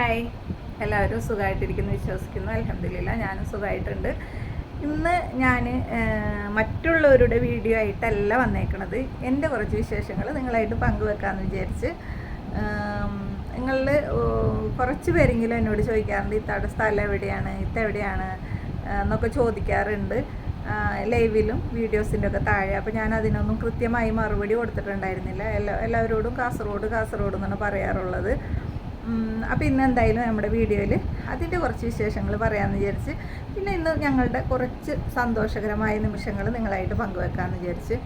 Hi. എല്ലാവരും സുഖമായിട്ടിരിക്കുന്നു വിശ്വസിക്കുന്നു. അലഹമില്ല ഞാനും സുഖമായിട്ടുണ്ട്. ഇന്ന് ഞാൻ മറ്റുള്ളവരുടെ വീഡിയോ ആയിട്ടല്ല വന്നേക്കണത്. എന്റെ കുറച്ച് വിശേഷങ്ങൾ നിങ്ങളായിട്ട് പങ്കുവെക്കാമെന്ന് വിചാരിച്ച് നിങ്ങളിൽ കുറച്ച് പേരെങ്കിലും എന്നോട് ചോദിക്കാറുണ്ട് ഇത്തവിടെ സ്ഥലം എവിടെയാണ്? ഇത്ത എവിടെയാണ്? എന്നൊക്കെ ചോദിക്കാറുണ്ട്. ലൈവിലും വീഡിയോസിന്റെ ഒക്കെ താഴെ. അപ്പോൾ ഞാൻ അതിനൊന്നും കൃത്യമായി മറുപടി കൊടുത്തിട്ടുണ്ടായിരുന്നില്ല. എല്ലാ എല്ലാവരോടും കാസർഗോഡ് കാസർഗോഡ് എന്നാണ് പറയാറുള്ളത്. അപ്പോൾ ഇന്ന് എന്തായാലും നമ്മുടെ വീഡിയോയിൽ അതിന്റെ കുറച്ച് വിശേഷങ്ങൾ പറയാമെന്ന് വിചാരിച്ച് പിന്നെ ഇന്ന് ഞങ്ങളുടെ കുറച്ച് സന്തോഷകരമായ നിമിഷങ്ങൾ നിങ്ങളായിട്ട് പങ്കുവെക്കാമെന്ന് വിചാരിച്ച്.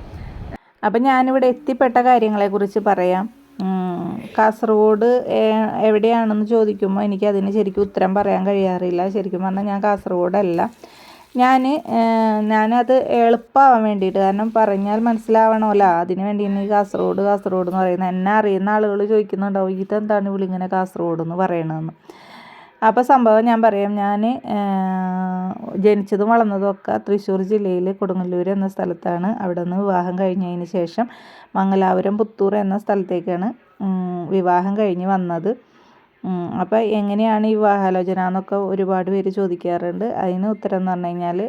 അപ്പം ഞാനിവിടെ എത്തിപ്പെട്ട കാര്യങ്ങളെക്കുറിച്ച് പറയാം. കാസർഗോഡ് എവിടെയാണെന്ന് ചോദിക്കുമ്പോൾ എനിക്ക് അതിന് ശരിക്കും ഉത്തരം പറയാൻ കഴിയാറില്ല. ശരിക്കും പറഞ്ഞാൽ ഞാൻ കാസർഗോഡല്ല. ഞാൻ ഞാനത് എളുപ്പമാവാൻ വേണ്ടിയിട്ട് കാരണം പറഞ്ഞാൽ മനസ്സിലാവണമല്ലോ അതിന് വേണ്ടി ഈ കാസർഗോഡ് കാസർഗോഡ് എന്ന് പറയുന്നത് എന്നെ അറിയുന്ന ആളുകൾ ചോദിക്കുന്നുണ്ടാവും ഇതെന്താണ് ഇവളിങ്ങനെ കാസർഗോഡ് എന്ന് പറയണതെന്ന്? അപ്പോൾ സംഭവം ഞാൻ പറയാം. ഞാൻ ജനിച്ചതും വളർന്നതും ഒക്കെ തൃശ്ശൂർ ജില്ലയിൽ കൊടുങ്ങല്ലൂർ എന്ന സ്ഥലത്താണ്. അവിടെ നിന്ന് വിവാഹം കഴിഞ്ഞതിന് ശേഷം മംഗലാപുരം പുത്തൂർ എന്ന സ്ഥലത്തേക്കാണ് വിവാഹം കഴിഞ്ഞ് വന്നത്. അപ്പോൾ എങ്ങനെയാണ് ഈ വിവാഹാലോചന എന്നൊക്കെ ഒരുപാട് പേര് ചോദിക്കാറുണ്ട്. അതിന് ഉത്തരം എന്ന് പറഞ്ഞു കഴിഞ്ഞാൽ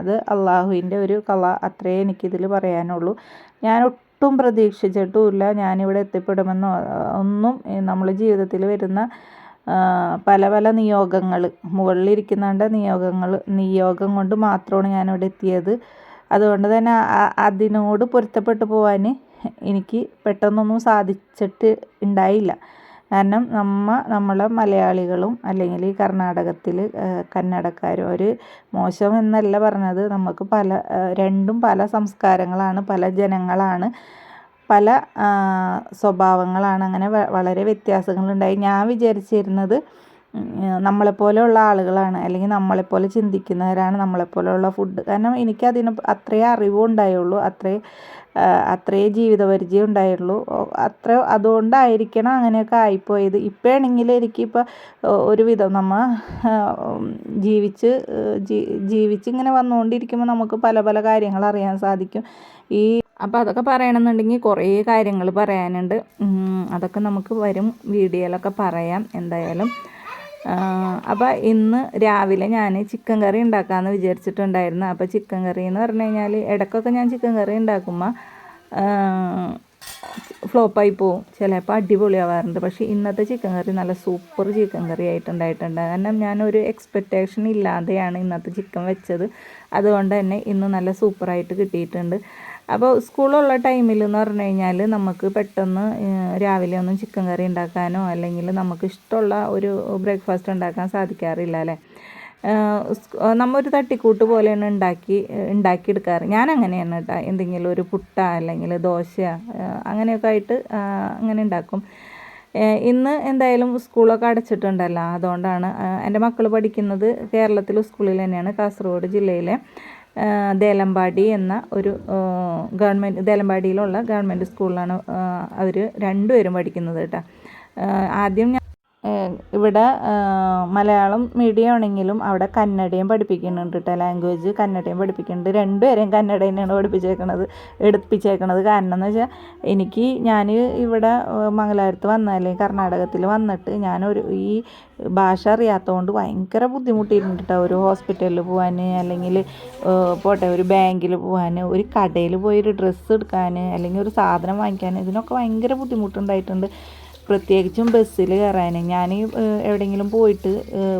അത് അള്ളാഹുവിന്റെ ഒരു കല അത്രേ എനിക്കിതിൽ പറയാനുള്ളൂ. ഞാൻ ഒട്ടും പ്രതീക്ഷിച്ചിട്ടുമില്ല ഞാനിവിടെ എത്തിപ്പെടുമെന്നോ ഒന്നും നമ്മൾ ജീവിതത്തിൽ വരുന്ന പല പല നിയോഗങ്ങൾ മുകളിലിരിക്കുന്നുണ്ട് നിയോഗങ്ങൾ നിയോഗം കൊണ്ട് മാത്രമാണ് ഞാനിവിടെ എത്തിയത്. അതുകൊണ്ട് തന്നെ അതിനോട് പൊരുത്തപ്പെട്ടു പോകാൻ എനിക്ക് പെട്ടെന്നൊന്നും സാധിച്ചിട്ട് ഉണ്ടായില്ല. കാരണം നമ്മ നമ്മളെ മലയാളികളും അല്ലെങ്കിൽ ഈ കർണാടകത്തിൽ കന്നഡക്കാരും ഒരു മോശം എന്നല്ല പറഞ്ഞത്. നമുക്ക് പല രണ്ടും പല സംസ്കാരങ്ങളാണ് പല ജനങ്ങളാണ് പല സ്വഭാവങ്ങളാണ്. അങ്ങനെ വളരെ വ്യത്യാസങ്ങളുണ്ടായി. ഞാൻ വിചാരിച്ചിരുന്നത് നമ്മളെപ്പോലെയുള്ള ആളുകളാണ്. അല്ലെങ്കിൽ നമ്മളെപ്പോലെ ചിന്തിക്കുന്നവരാണ് നമ്മളെപ്പോലെയുള്ള ഫുഡ് കാരണം എനിക്കതിന് അത്രേ അറിവും ഉണ്ടായുള്ളൂ. അത്രേ അത്രയേ അത്രേ ജീവിത പരിചയം ഉണ്ടായുള്ളൂ അത്ര അതുകൊണ്ടായിരിക്കണം അങ്ങനെയൊക്കെ ആയിപ്പോയത്. ഇപ്പോഴാണെങ്കിൽ എനിക്കിപ്പോൾ ഒരുവിധം നമ്മ ജീവിച്ച് ജീവിച്ച് ഇങ്ങനെ വന്നുകൊണ്ടിരിക്കുമ്പോൾ നമുക്ക് പല പല കാര്യങ്ങൾ അറിയാൻ സാധിക്കും. ഈ അപ്പോൾ അതൊക്കെ പറയണമെന്നുണ്ടെങ്കിൽ കുറേ കാര്യങ്ങൾ പറയാനുണ്ട്. അതൊക്കെ നമുക്ക് വരും. വീഡിയോയിലൊക്കെ പറയാം. എന്തായാലും. അപ്പോൾ ഇന്ന് രാവിലെ ഞാൻ ചിക്കൻ കറി ഉണ്ടാക്കാമെന്ന് വിചാരിച്ചിട്ടുണ്ടായിരുന്നു. അപ്പോൾ ചിക്കൻ കറി എന്ന് പറഞ്ഞു കഴിഞ്ഞാൽ ഇടയ്ക്കൊക്കെ ഞാൻ ചിക്കൻ കറി ഉണ്ടാക്കുമ്പോൾ ഫ്ലോപ്പായി പോവും. ചിലപ്പോൾ അടിപൊളിയാവാറുണ്ട്. പക്ഷേ ഇന്നത്തെ ചിക്കൻ കറി നല്ല സൂപ്പർ ചിക്കൻ കറി ആയിട്ടുണ്ടായിട്ടുണ്ട്. കാരണം ഞാനൊരു എക്സ്പെക്റ്റേഷൻ ഇല്ലാതെയാണ് ഇന്നത്തെ ചിക്കൻ വെച്ചത്. അതുകൊണ്ട് തന്നെ ഇന്ന് നല്ല സൂപ്പറായിട്ട് കിട്ടിയിട്ടുണ്ട്. അപ്പോൾ സ്കൂളുള്ള ടൈമിൽ എന്ന് പറഞ്ഞു കഴിഞ്ഞാൽ നമുക്ക് പെട്ടെന്ന് രാവിലെ ഒന്നും ചിക്കൻ കറി ഉണ്ടാക്കാനോ അല്ലെങ്കിൽ നമുക്ക് ഇഷ്ടമുള്ള ഒരു ബ്രേക്ക്ഫാസ്റ്റ് ഉണ്ടാക്കാൻ സാധിക്കാറില്ല അല്ലേ? നമ്മൊരു തട്ടിക്കൂട്ട് പോലെയാണ് ഉണ്ടാക്കി ഉണ്ടാക്കിയെടുക്കാറ്. ഞാൻ അങ്ങനെയാണ് കേട്ടോ. എന്തെങ്കിലും ഒരു പുട്ട അല്ലെങ്കിൽ ദോശ അങ്ങനെയൊക്കെ ആയിട്ട് അങ്ങനെ ഉണ്ടാക്കും. ഇന്ന് എന്തായാലും സ്കൂളൊക്കെ അടച്ചിട്ടുണ്ടല്ലോ. അതുകൊണ്ടാണ് എന്റെ മക്കൾ പഠിക്കുന്നത് കേരളത്തിലെ സ്കൂളിൽ തന്നെയാണ് കാസർഗോഡ് ജില്ലയിലെ. ദേലമ്പാടി എന്ന ഒരു ഗവൺമെന്റ് ദേലമ്പാടിയിലുള്ള ഗവൺമെന്റ് സ്കൂളിലാണ് അവർ രണ്ടുപേരും പഠിക്കുന്നത് കേട്ടോ. ആദ്യം ഞാൻ ഇവിടെ മലയാളം മീഡിയം ആണെങ്കിലും അവിടെ കന്നഡയും പഠിപ്പിക്കുന്നുണ്ട് കേട്ടോ ലാംഗ്വേജ് കന്നഡയും പഠിപ്പിക്കുന്നുണ്ട്. രണ്ടുപേരെയും കന്നഡ തന്നെയാണ് പഠിപ്പിച്ചേക്കണത് എടുപ്പിച്ചേക്കണത് കാരണം എന്ന് വെച്ചാൽ എനിക്ക് ഞാൻ ഇവിടെ മംഗലാപുരത്ത് വന്ന അല്ലെങ്കിൽ കർണാടകത്തിൽ വന്നിട്ട് ഞാനൊരു ഈ ഭാഷ അറിയാത്തതുകൊണ്ട് ഭയങ്കര ബുദ്ധിമുട്ടിയിട്ടുണ്ട് കേട്ടോ ഒരു ഹോസ്പിറ്റലിൽ പോകാൻ അല്ലെങ്കിൽ പോട്ടെ ഒരു ബാങ്കിൽ പോകാൻ ഒരു കടയിൽ പോയി ഒരു ഡ്രസ്സ് എടുക്കാൻ അല്ലെങ്കിൽ ഒരു സാധനം വാങ്ങിക്കാൻ ഇതിനൊക്കെ ഭയങ്കര ബുദ്ധിമുട്ടുണ്ടായിട്ടുണ്ട്. പ്രത്യേകിച്ചും ബസ്സിൽ കയറാൻ ഞാൻ എവിടെയെങ്കിലും പോയിട്ട്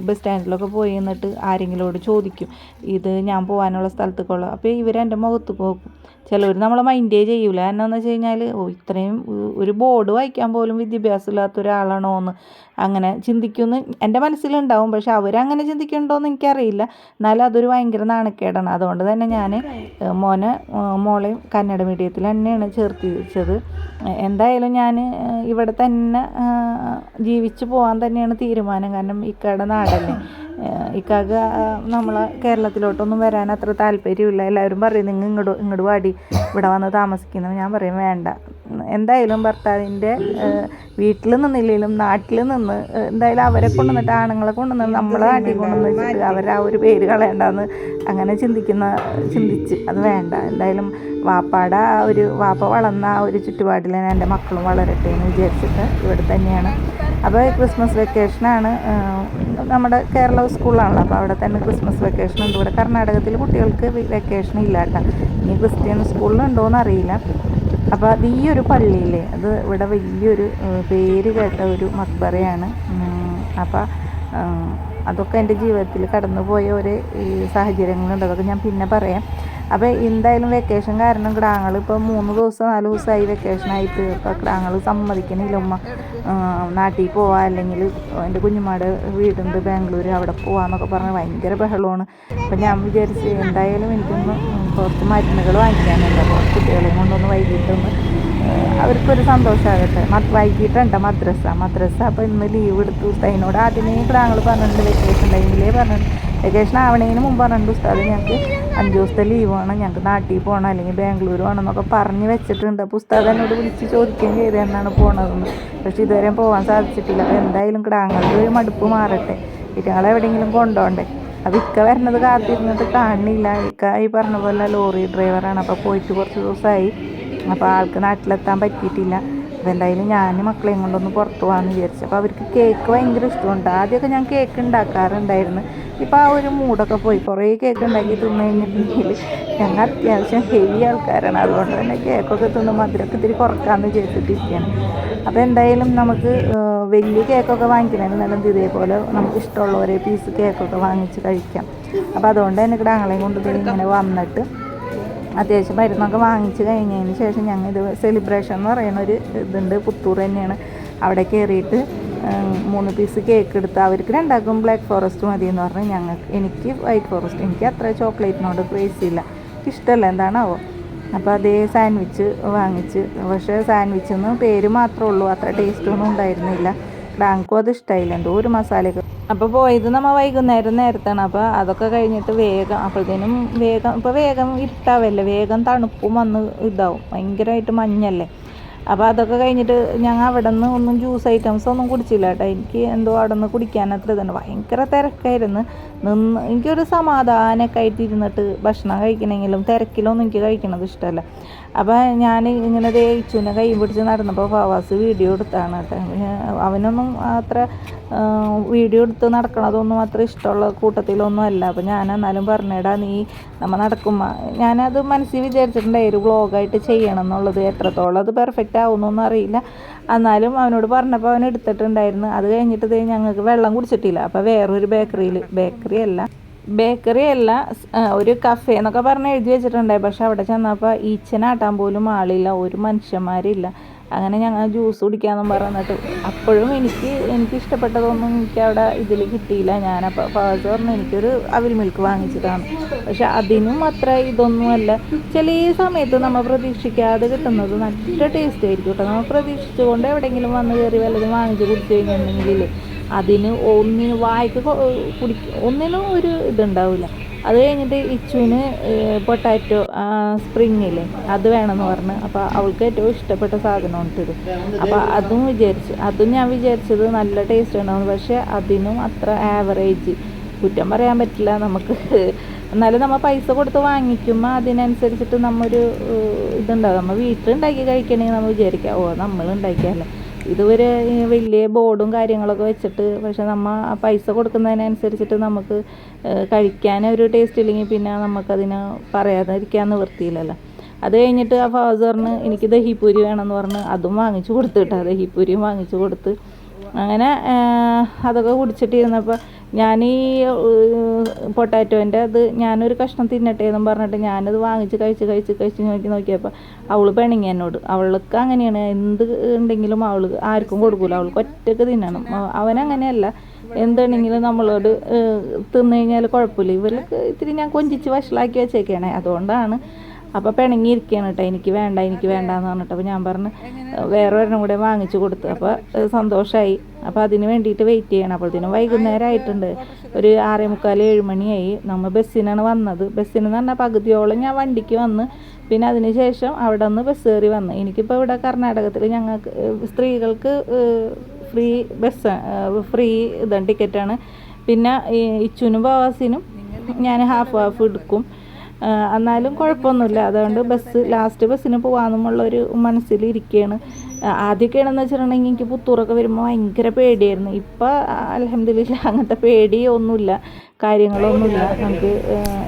ബസ് സ്റ്റാൻഡിലൊക്കെ പോയി എന്നിട്ട് ആരെങ്കിലോട് ചോദിക്കും ഇത് ഞാൻ പോകാനുള്ള സ്ഥലത്തേക്കുള്ള അപ്പോൾ ഇവർ എന്റെ മുഖത്ത് നോക്കും. ചിലവർ നമ്മളെ മൈൻഡേ ചെയ്യൂല. എന്നാന്ന് വെച്ച് കഴിഞ്ഞാൽ ഓ ഇത്രയും ഒരു ബോർഡ് വായിക്കാൻ പോലും വിദ്യാഭ്യാസം ഇല്ലാത്ത ഒരാളാണോ എന്ന് അങ്ങനെ ചിന്തിക്കുമെന്ന് എന്റെ മനസ്സിലുണ്ടാവും. പക്ഷെ അവരങ്ങനെ ചിന്തിക്കുന്നുണ്ടോ എന്ന് എനിക്കറിയില്ല. എന്നാലും അതൊരു ഭയങ്കര നാണക്കേടാണ്. അതുകൊണ്ട് തന്നെ ഞാൻ മോനെ മോളെ കന്നഡ മീഡിയത്തിൽ തന്നെയാണ് ചേർത്തിച്ചത്. എന്തായാലും ഞാൻ ഇവിടെ തന്നെ ജീവിച്ചു പോകാൻ തന്നെയാണ് തീരുമാനം. കാരണം ഇക്കയുടെ നാടല്ലേ? ഇക്കാക്ക് നമ്മളെ കേരളത്തിലോട്ടൊന്നും വരാൻ അത്ര താല്പര്യമില്ല. എല്ലാവരും പറയും നിങ്ങൾ ഇങ്ങോട്ട് ഇങ്ങോട്ട് വാടി. ഇവിടെ വന്ന് താമസിക്കുന്നത് ഞാൻ പറയും വേണ്ട. എന്തായാലും ഭർത്താവിന്റെ വീട്ടിൽ നിന്നില്ലെങ്കിലും നാട്ടിൽ നിന്ന് എന്തായാലും അവരെ കൊണ്ടുവന്നിട്ട് ആണുങ്ങളെ കൊണ്ടുവന്ന് നമ്മളെ നാട്ടിൽ കൊണ്ടുവന്ന് വെച്ചിട്ട് അവരെ ആ ഒരു പേര് കളയണ്ടെന്ന് അങ്ങനെ ചിന്തിക്കുന്ന ചിന്തിച്ച്. അത് വേണ്ട. എന്തായാലും വാപ്പാടെ ആ ഒരു വാപ്പ വളർന്ന ആ ഒരു ചുറ്റുപാടിൽ എന്റെ മക്കളും വളരട്ടെ എന്ന് വിചാരിച്ചിട്ട് ഇവിടെ തന്നെയാണ് അപ്പോൾ ക്രിസ്മസ് വെക്കേഷനാണ് നമ്മുടെ കേരള സ്കൂളാണല്ലോ അപ്പോൾ അവിടെ തന്നെ ക്രിസ്മസ് വെക്കേഷൻ ഉണ്ട്. ഇവിടെ കർണാടകത്തിൽ കുട്ടികൾക്ക് വെക്കേഷൻ ഇല്ല കേട്ടോ. ഇനി ക്രിസ്ത്യൻ സ്കൂളിലുണ്ടോ എന്നറിയില്ല അപ്പോൾ അത് ഈ ഒരു പള്ളിയിലെ അത് ഇവിടെ വലിയൊരു പേര് കേട്ട ഒരു മക്ബറയാണ്. അപ്പോൾ അതൊക്കെ എന്റെ ജീവിതത്തിൽ കടന്നുപോയ ഒരു സാഹചര്യങ്ങളുണ്ട്. അതൊക്കെ ഞാൻ പിന്നെ പറയാം. അപ്പോൾ എന്തായാലും വെക്കേഷൻ കാരണം കിടാങ്ങൾ ഇപ്പോൾ മൂന്ന് ദിവസം നാല് ദിവസമായി വെക്കേഷനായിട്ട് ഇപ്പോൾ കിടാങ്ങൾ സമ്മതിക്കണില്ല ഉമ്മ. നാട്ടിൽ പോവാ അല്ലെങ്കിൽ എന്റെ കുഞ്ഞുമാടെ വീടുണ്ട് ബാംഗ്ലൂർ അവിടെ പോവാന്നൊക്കെ പറഞ്ഞ് ഭയങ്കര ബഹളമാണ്. അപ്പോൾ ഞാൻ വിചാരിച്ച് എന്തായാലും എനിക്കൊന്ന് കുറച്ച് മരുന്നുകൾ വാങ്ങിക്കാനുണ്ട്. അപ്പോൾ കുട്ടികളെയും കൊണ്ടൊന്ന് വൈകിട്ടൊന്ന് അവർക്കൊരു സന്തോഷമാകട്ടെ വൈകിട്ടുണ്ട് മദ്രസ. മദ്രസ അപ്പോൾ ഇന്ന് ലീവ് എടുത്തു ഉസ്താദിനോട്. ആദ്യമേ കിടാങ്ങൾ പറഞ്ഞിട്ടുണ്ട് വെക്കേഷൻ ടൈമിലേ പറഞ്ഞിട്ടുണ്ട്. വെക്കേഷൻ ആവണേന് മുമ്പ് പറഞ്ഞിട്ടുണ്ട് ഉസ്താദ് ഞങ്ങൾക്ക് അഞ്ച് ദിവസത്തെ ലീവ് വേണം. ഞങ്ങൾക്ക് നാട്ടിൽ പോകണം അല്ലെങ്കിൽ ബാംഗ്ലൂർ പോകണം എന്നൊക്കെ പറഞ്ഞ് വെച്ചിട്ടുണ്ട്. ഉസ്താദ് എന്നോട് വിളിച്ച് ചോദിക്കുകയും ചെയ്ത് എന്നാണ് പോകണതെന്ന് പക്ഷേ ഇതുവരെ പോകാൻ സാധിച്ചിട്ടില്ല. അപ്പോൾ എന്തായാലും കിടാങ്ങളുടെ ഒരു മടുപ്പ് മാറട്ടെ. ഇറ്റങ്ങളെ എവിടെയെങ്കിലും കൊണ്ടുപോകണ്ടേ അപ്പോൾ ഇക്ക വരുന്നത് കാത്തിരുന്നിട്ട് കാണുന്നില്ല ഇക്ക ഈ പറഞ്ഞ പോലെ ലോറി ഡ്രൈവറാണ് അപ്പോൾ പോയിട്ട് കുറച്ച് ദിവസമായി. അപ്പോൾ ആൾക്ക് നാട്ടിലെത്താൻ പറ്റിയിട്ടില്ല. അപ്പോൾ എന്തായാലും ഞാൻ മക്കളെയും കൊണ്ടൊന്ന് പുറത്ത് പോകാമെന്ന് വിചാരിച്ചു. അപ്പോൾ അവർക്ക് കേക്ക് ഭയങ്കര ഇഷ്ടമുണ്ട്. ആദ്യമൊക്കെ ഞാൻ കേക്ക് ഉണ്ടാക്കാറുണ്ടായിരുന്നു. ഇപ്പോൾ ആ ഒരു മൂടൊക്കെ പോയി. കുറേ കേക്ക് ഉണ്ടാക്കി തിന്നു കഴിഞ്ഞിട്ടുണ്ടെങ്കിൽ ഞങ്ങൾ അത്യാവശ്യം ഹെവി ആൾക്കാരാണ്. അതുകൊണ്ട് തന്നെ കേക്കൊക്കെ തിന്ന് മധുരമൊക്കെ ഇത്തിരി കുറക്കാമെന്ന് വിചാരിച്ചിട്ടിരിക്കുകയാണ്. അപ്പോൾ എന്തായാലും നമുക്ക് വലിയ കേക്കൊക്കെ വാങ്ങിക്കണമെങ്കിൽ നല്ലത് ഇതേപോലെ നമുക്ക് ഇഷ്ടമുള്ള ഒരേ പീസ് കേക്കൊക്കെ വാങ്ങിച്ച് കഴിക്കാം. അപ്പോൾ അതുകൊണ്ട് തന്നെ ഇവിടെ ആങ്ങളെയും കൊണ്ട് ഇങ്ങനെ വന്നിട്ട് അത്യാവശ്യം മരുന്നൊക്കെ വാങ്ങിച്ച് കഴിഞ്ഞതിന് ശേഷം ഞങ്ങൾ ഇത് സെലിബ്രേഷൻ എന്ന് പറയുന്ന ഒരു ഇതുണ്ട്. പുത്തൂർ തന്നെയാണ്. അവിടെ കയറിയിട്ട് മൂന്ന് പീസ് കേക്ക് എടുത്ത് അവർക്ക് രണ്ടാക്കും ബ്ലാക്ക് ഫോറസ്റ്റ് മതി എന്ന് പറഞ്ഞ് ഞങ്ങൾക്ക് എനിക്ക് വൈറ്റ് ഫോറസ്റ്റ് എനിക്ക് അത്ര ചോക്ലേറ്റിനോട് ക്രേസ് ഇല്ല. ഇഷ്ടമല്ല എന്താണാവോ. അപ്പോൾ അതേ സാൻഡ്വിച്ച് വാങ്ങിച്ച് പക്ഷേ സാൻഡ്വിച്ചെന്ന് പേര് മാത്രമേ ഉള്ളൂ. അത്ര ടേസ്റ്റൊന്നും ഉണ്ടായിരുന്നില്ല. ഡാങ്കും അത് ഇഷ്ടമായില്ല ഒരു മസാലയൊക്കെ. അപ്പോൾ പോയത് നമ്മൾ വൈകുന്നേരം നേരത്താണ്. അപ്പോൾ അതൊക്കെ കഴിഞ്ഞിട്ട് വേഗം അപ്പോഴത്തേനും വേഗം ഇപ്പോൾ വേഗം ഇരുട്ടാവല്ലേ? വേഗം തണുപ്പും വന്ന് ഇതാവും. ഭയങ്കരമായിട്ട് മഞ്ഞല്ലേ? അപ്പോൾ അതൊക്കെ കഴിഞ്ഞിട്ട് ഞങ്ങൾ അവിടെ നിന്ന് ഒന്നും ജ്യൂസ് ഐറ്റംസ് ഒന്നും കുടിച്ചില്ല കേട്ടോ എനിക്ക് എന്തോ അവിടെ നിന്ന് കുടിക്കാൻ അത്ര ഭയങ്കര തിരക്കായിരുന്നു. നിന്ന് എനിക്കൊരു സമാധാനമൊക്കെ ആയിട്ട് ഇരുന്നിട്ട് ഭക്ഷണം കഴിക്കണമെങ്കിലും തിരക്കിലൊന്നും എനിക്ക് കഴിക്കണത് ഇഷ്ടമല്ല അപ്പോൾ ഞാൻ ഇങ്ങനെ ദേ ഇച്ചുവിനെ കൈ പിടിച്ച് നടന്നപ്പോൾ ഫവാസ് വീഡിയോ എടുത്താണ് കേട്ടോ. അവനൊന്നും അത്ര വീഡിയോ എടുത്ത് നടക്കണതൊന്നും അത്ര ഇഷ്ടമുള്ള കൂട്ടത്തിലൊന്നും അല്ല. അപ്പോൾ ഞാൻ എന്നാലും പറഞ്ഞേടാ നീ നമ്മൾ നടക്കുമ്പോൾ ഞാനത് മനസ്സിൽ വിചാരിച്ചിട്ടുണ്ടായി ഒരു വ്ളോഗായിട്ട് ചെയ്യണം എന്നുള്ളത് എത്രത്തോളം അത് പെർഫെക്റ്റ് ആവുന്നൊന്നും അറിയില്ല. എന്നാലും അവനോട് പറഞ്ഞപ്പോൾ അവൻ എടുത്തിട്ടുണ്ടായിരുന്നു. അത് കഴിഞ്ഞിട്ട് ഞങ്ങൾക്ക് വെള്ളം കുടിച്ചിട്ടില്ല. അപ്പോൾ വേറൊരു ബേക്കറിയിൽ ബേക്കറി അല്ല. ബേക്കറി അല്ല ഒരു കഫേ എന്നൊക്കെ പറഞ്ഞ് എഴുതി വെച്ചിട്ടുണ്ടായി പക്ഷെ അവിടെ ചെന്നപ്പോൾ ഈച്ചനാട്ടാൻ പോലും ആളില്ല ഒരു മനുഷ്യന്മാരില്ല. അങ്ങനെ ഞങ്ങൾ ജ്യൂസ് കുടിക്കാമെന്നും പറഞ്ഞിട്ട്. അപ്പോഴും എനിക്ക് എനിക്ക് ഇഷ്ടപ്പെട്ടതൊന്നും എനിക്ക് അവിടെ ഇതിൽ കിട്ടിയില്ല. ഞാനപ്പോൾ ഫാസ് പറഞ്ഞു എനിക്കൊരു അവിൽ മിൽക്ക് വാങ്ങിച്ചതാണ്. പക്ഷെ അതിനും അത്ര ഇതൊന്നുമല്ല ചില സമയത്ത് നമ്മൾ പ്രതീക്ഷിക്കാതെ കിട്ടുന്നത് നല്ല ടേസ്റ്റ് ആയിരിക്കും കേട്ടോ. നമ്മൾ പ്രതീക്ഷിച്ചുകൊണ്ട് എവിടെയെങ്കിലും വന്ന് കയറി വല്ലതും വാങ്ങിച്ച് കുടിച്ചു കഴിഞ്ഞിട്ടുണ്ടെങ്കിൽ അതിന് ഒന്നിന് വായ്ക്ക് കുടി ഒന്നിനും ഒരു ഇതുണ്ടാവില്ല. അത് കഴിഞ്ഞിട്ട് ഇച്ചുവിന് പൊട്ടാറ്റോ സ്പ്രിങ്ങില്ലേ അത് വേണമെന്ന് പറഞ്ഞ്. അപ്പോൾ അവൾക്ക് ഏറ്റവും ഇഷ്ടപ്പെട്ട സാധനമാണ് ഇത് അപ്പോൾ അതും വിചാരിച്ചു. അതും ഞാൻ വിചാരിച്ചത് നല്ല ടേസ്റ്റ് ഉണ്ടാവും പക്ഷേ അതിനും അത്ര ആവറേജ് കുറ്റം പറയാൻ പറ്റില്ല നമുക്ക്. എന്നാലും നമ്മൾ പൈസ കൊടുത്ത് വാങ്ങിക്കുമ്പോൾ അതിനനുസരിച്ചിട്ട് നമ്മൊരു ഇതുണ്ടാവും. നമ്മൾ വീട്ടിലുണ്ടാക്കി കഴിക്കണമെങ്കിൽ നമ്മൾ വിചാരിക്കാം ഓ നമ്മൾ ഇതുവരെ വലിയ ബോർഡും കാര്യങ്ങളൊക്കെ വെച്ചിട്ട് പക്ഷെ നമ്മൾ ആ പൈസ കൊടുക്കുന്നതിനനുസരിച്ചിട്ട് നമുക്ക് കഴിക്കാൻ ഒരു ടേസ്റ്റ് ഇല്ലെങ്കിൽ പിന്നെ നമുക്കതിന് പറയാതിരിക്കാൻ നിവൃത്തിയില്ലല്ലോ. അത് കഴിഞ്ഞിട്ട് ആ ഫാസറിന് എനിക്ക് ദഹിപ്പൂരി വേണമെന്ന് പറഞ്ഞ് അതും വാങ്ങിച്ചു കൊടുത്തു കേട്ടോ. ദഹിപ്പൂരിയും വാങ്ങിച്ചു കൊടുത്ത്. അങ്ങനെ അതൊക്കെ കുടിച്ചിട്ടിരുന്നപ്പോൾ ഞാൻ ഈ പൊട്ടാറ്റോന്റെ അത് ഞാനൊരു കഷ്ണം തിന്നട്ടെ എന്നും പറഞ്ഞിട്ട് ഞാനത് വാങ്ങിച്ച് കഴിച്ച് കഴിച്ച് കഴിച്ച് നോക്കി നോക്കിയപ്പോൾ അവൾ പിണങ്ങി എന്നോട്. അവൾക്ക് അങ്ങനെയാണ്. എന്ത് ഉണ്ടെങ്കിലും അവൾ ആർക്കും കൊടുക്കൂല. അവൾക്ക് ഒറ്റയ്ക്ക് തിന്നണം. അവ- അവനങ്ങനെയല്ല. എന്തുണ്ടെങ്കിലും നമ്മളോട് തിന്നു കഴിഞ്ഞാൽ കുഴപ്പമില്ല. ഇവർക്ക് ഇത്തിരി ഞാൻ കൊഞ്ചിച്ച് വഷളാക്കി വെച്ചേക്കാണേ. അതുകൊണ്ടാണ് അപ്പോൾ പിണങ്ങിയിരിക്കുകയാണ് കേട്ടോ എനിക്ക് വേണ്ട എനിക്ക് വേണ്ട എന്ന് പറഞ്ഞിട്ട്. അപ്പോൾ ഞാൻ പറഞ്ഞു വേറെ ഒരെണ്ണം കൂടെ വാങ്ങിച്ചു കൊടുത്തു. അപ്പോൾ സന്തോഷമായി അപ്പോൾ അതിന് വേണ്ടിയിട്ട് വെയിറ്റ് ചെയ്യണം. അപ്പോഴത്തേനും വൈകുന്നേരം ആയിട്ടുണ്ട് ഒരു ആറേ മുക്കാൽ ഏഴ് മണിയായി നമ്മൾ ബസ്സിനാണ് വന്നത്. ബസ്സിന് എന്ന് പറഞ്ഞാൽ പകുതിയോളം ഞാൻ വണ്ടിക്ക് വന്ന്. പിന്നെ അതിന് ശേഷം അവിടെ നിന്ന് ബസ് കയറി വന്നു. എനിക്കിപ്പോൾ ഇവിടെ കർണാടകത്തിൽ ഞങ്ങൾക്ക് സ്ത്രീകൾക്ക് ഫ്രീ ബസ് ഫ്രീ ഇതാണ് ടിക്കറ്റാണ്. പിന്നെ ഇച്ചുനും ബവാസിനും ഞാൻ ഹാഫ് ഹാഫ് എടുക്കും. എന്നാലും കുഴപ്പമൊന്നുമില്ല. അതുകൊണ്ട് ബസ് ലാസ്റ്റ് ബസ്സിന് പോകാമെന്നുള്ള ഒരു മനസ്സിൽ ഇരിക്കുകയാണ് ആദ്യമൊക്കെയാണെന്ന് വെച്ചിട്ടുണ്ടെങ്കിൽ എനിക്ക് പുത്തൂറൊക്കെ വരുമ്പോൾ ഭയങ്കര പേടിയായിരുന്നു. ഇപ്പം അലഹമില്ല അങ്ങനത്തെ പേടിയൊന്നുമില്ല കാര്യങ്ങളൊന്നുമില്ല. നമുക്ക്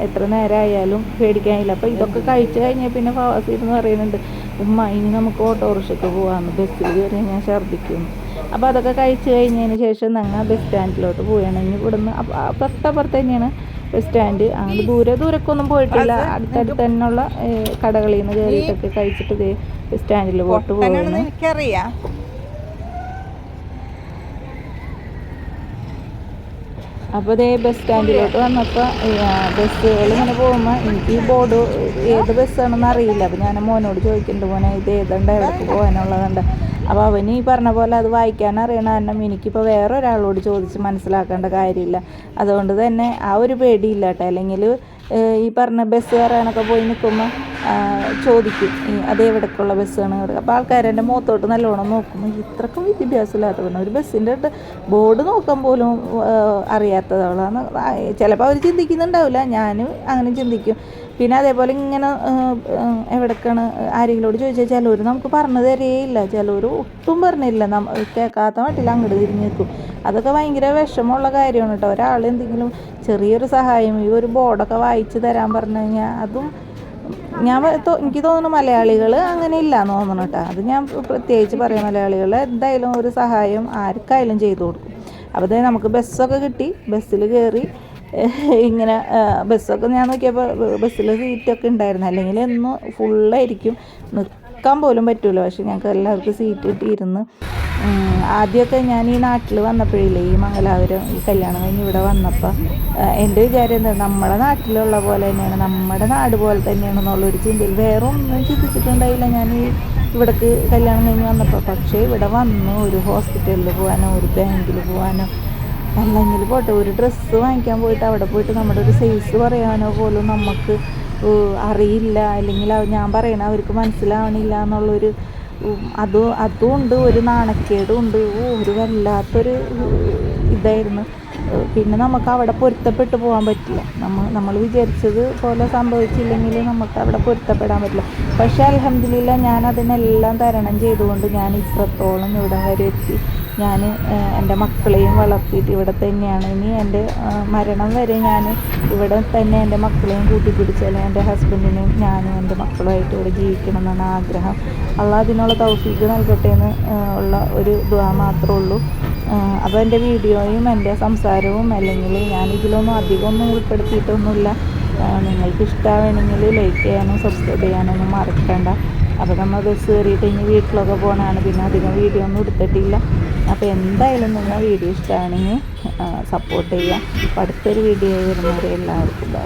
എത്ര നേരമായാലും പേടിക്കാനില്ല. അപ്പോൾ ഇതൊക്കെ കഴിച്ചു കഴിഞ്ഞാൽ പിന്നെ ഫവാസി എന്ന് പറയുന്നുണ്ട് ഉമ്മ ഇനി നമുക്ക് ഓട്ടോറിക്ഷയ്ക്ക് പോകാമെന്ന് ബസ്സിൽ കയറി ഞാൻ ഛർദ്ദിക്കുന്നു. അപ്പോൾ അതൊക്കെ കഴിച്ചു കഴിഞ്ഞതിന് ശേഷം ഞങ്ങൾ ബസ് സ്റ്റാൻഡിലോട്ട് പോവുകയാണെങ്കിൽ ഇവിടുന്ന് അപ്പം ആ തൊട്ടപ്പുറത്ത് തന്നെയാണ് ബസ് സ്റ്റാൻഡ് അങ്ങനെ ദൂരെ ദൂരക്കൊന്നും പോയിട്ടില്ല. അടുത്തടുത്ത് തന്നെയുള്ള ഉള്ള കടകളിൽ നിന്ന് കയറിയിട്ടൊക്കെ കഴിച്ചിട്ട് ബസ് സ്റ്റാൻഡിൽ പോയിട്ട് പോകുന്നു അപ്പോൾ ഇതേ ബസ് സ്റ്റാൻഡിലോട്ട് വന്നപ്പോൾ ബസ്സുകൾ ഇങ്ങനെ പോകുമ്പോൾ എനിക്ക് ഈ ബോർഡ് ഏത് ബസ്സാണെന്ന് അറിയില്ല. അപ്പോൾ ഞാൻ മോനോട് ചോദിക്കുന്നുണ്ട് മോനെ ഇത് ഏതുണ്ട് എവിടേക്ക് പോകാനുള്ളതുണ്ട്. അപ്പോൾ അവന് ഈ പറഞ്ഞ പോലെ അത് വായിക്കാൻ അറിയണ കാരണം എനിക്കിപ്പോൾ വേറെ ഒരാളോട് ചോദിച്ച് മനസ്സിലാക്കേണ്ട കാര്യമില്ല. അതുകൊണ്ട് തന്നെ ആ ഒരു പേടിയില്ല കേട്ടോ അല്ലെങ്കിൽ ഈ പറഞ്ഞ ബസ് കയറാനൊക്കെ പോയി നിൽക്കുമ്പോൾ ചോദിക്കും അത് എവിടേക്കുള്ള ബസ്സാണ്? അപ്പോൾ ആൾക്കാർ എന്റെ മുഖത്തോട്ട് നല്ലോണം നോക്കുമ്പോൾ ഇത്രക്കും വിദ്യാഭ്യാസമില്ലാത്തവണ് ഒരു ബസ്സിന്റെ ബോർഡ് നോക്കാൻ പോലും അറിയാത്തതാണ് ചിലപ്പോൾ അവർ ചിന്തിക്കുന്നുണ്ടാവില്ല. ഞാനും അങ്ങനെ ചിന്തിക്കും. പിന്നെ അതേപോലെ ഇങ്ങനെ എവിടേക്കാണ് ആരെങ്കിലോട് ചോദിച്ചാൽ ചിലവർ നമുക്ക് പറഞ്ഞു തരേയില്ല. ചിലവർ ഒട്ടും പറഞ്ഞില്ല. കേൾക്കാത്ത മട്ടിൽ അങ്ങോട്ട് തിരിഞ്ഞ് നിൽക്കും. അതൊക്കെ ഭയങ്കര വിഷമമുള്ള കാര്യമാണ് കേട്ടോ. ഒരാൾ എന്തെങ്കിലും ചെറിയൊരു സഹായം ഈ ഒരു ബോർഡൊക്കെ വായിച്ച് തരാൻ പറഞ്ഞു കഴിഞ്ഞാൽ അതും ഞാൻ എനിക്ക് തോന്നുന്നു മലയാളികൾ അങ്ങനെ ഇല്ല എന്ന് തോന്നണം കേട്ടോ. അത് ഞാൻ പ്രത്യേകിച്ച് പറയാം മലയാളികൾ എന്തായാലും ഒരു സഹായം ആർക്കായാലും ചെയ്തു കൊടുക്കും. അപ്പോൾ നമുക്ക് ബസ്സൊക്കെ കിട്ടി. ബസ്സിൽ കയറി ഇങ്ങനെ ബസ്സൊക്കെ ഞാൻ നോക്കിയപ്പോൾ ബസ്സിൽ സീറ്റൊക്കെ ഉണ്ടായിരുന്നു. അല്ലെങ്കിൽ എന്നും ഫുള്ളായിരിക്കും നിൽക്കാൻ പോലും പറ്റില്ല പക്ഷെ ഞങ്ങൾക്ക് എല്ലാവർക്കും സീറ്റ് കിട്ടിയിരുന്ന്. ആദ്യമൊക്കെ ഞാൻ ഈ നാട്ടിൽ വന്നപ്പോഴില്ലേ ഈ മംഗലാപുരം ഈ കല്യാണം കഴിഞ്ഞ് ഇവിടെ വന്നപ്പോൾ എന്റെ വിചാരം എന്താ നമ്മുടെ നാട്ടിലുള്ള പോലെ തന്നെയാണ് നമ്മുടെ നാട് പോലെ തന്നെയാണ് എന്നുള്ളൊരു ചിന്തയിൽ വേറെ ഒന്നും ചിന്തിച്ചിട്ടുണ്ടായില്ല ഞാൻ ഈ ഇവിടേക്ക് കല്യാണം കഴിഞ്ഞ് വന്നപ്പോൾ പക്ഷേ ഇവിടെ വന്നു ഒരു ഹോസ്പിറ്റലിൽ പോകാനോ ഒരു ബാങ്കിൽ പോകാനോ അല്ലെങ്കിൽ പോട്ടെ ഒരു ഡ്രസ്സ് വാങ്ങിക്കാൻ പോയിട്ട് അവിടെ പോയിട്ട് നമ്മുടെ ഒരു സൈസ് പറയാനോ പോലും നമുക്ക് അറിയില്ല. അല്ലെങ്കിൽ ഞാൻ പറയണ അവർക്ക് മനസ്സിലാവണില്ല എന്നുള്ളൊരു അതും അതും ഉണ്ട് ഒരു നാണക്കേടും ഉണ്ട് ഒരു വല്ലാത്തൊരു ഇതായിരുന്നു. പിന്നെ നമുക്ക് അവിടെ പൊരുത്തപ്പെട്ട് പോകാൻ പറ്റില്ല. നമ്മൾ നമ്മൾ വിചാരിച്ചത് പോലെ സംഭവിച്ചില്ലെങ്കിൽ നമുക്ക് അവിടെ പൊരുത്തപ്പെടാൻ പറ്റില്ല. പക്ഷേ അലഹമ്മദില്ല ഞാൻ അതിനെല്ലാം തരണം ചെയ്തുകൊണ്ട് ഞാൻ ഇത്രത്തോളം ഇവിടെ വരെ എത്തി. ഞാൻ എന്റെ മക്കളെയും വളർത്തിയിട്ട് ഇവിടെ തന്നെയാണ്. ഇനി എന്റെ മരണം വരെ ഞാൻ ഇവിടെ തന്നെ എന്റെ മക്കളെയും കൂട്ടിപ്പിടിച്ചാൽ എന്റെ ഹസ്ബൻഡിനെയും ഞാനും എന്റെ മക്കളുമായിട്ട് ഇവിടെ ജീവിക്കണം എന്നാണ് ആഗ്രഹം. അള്ള അതിനുള്ള തൗഫീക്ക് നൽകട്ടെ എന്ന് ഉള്ള ഒരു ദുആ മാത്രമേ ഉള്ളൂ. അപ്പോൾ എന്റെ വീഡിയോയും എന്റെ സംസാരവും അല്ലെങ്കിൽ ഞാൻ ഇതിലൊന്നും അധികമൊന്നും ഉൾപ്പെടുത്തിയിട്ടൊന്നുമില്ല. നിങ്ങൾക്ക് ഇഷ്ടമാണെങ്കിൽ ലൈക്ക് ചെയ്യാനും സബ്സ്ക്രൈബ് ചെയ്യാനൊന്നും മറക്കണ്ട. അപ്പോൾ നമ്മൾ ബസ് കയറിയിട്ട് ഇനി വീട്ടിലൊക്കെ പോകണമാണ് പിന്നെ അധികം വീഡിയോ ഒന്നും എടുത്തിട്ടില്ല. അപ്പോൾ എന്തായാലും നിങ്ങൾ വീഡിയോ ഇഷ്ടമാണെങ്കിൽ സപ്പോർട്ട് ചെയ്യുക അപ്പോൾ അടുത്തൊരു വീഡിയോ വരുന്നവരെ എല്ലാവർക്കും ബൈ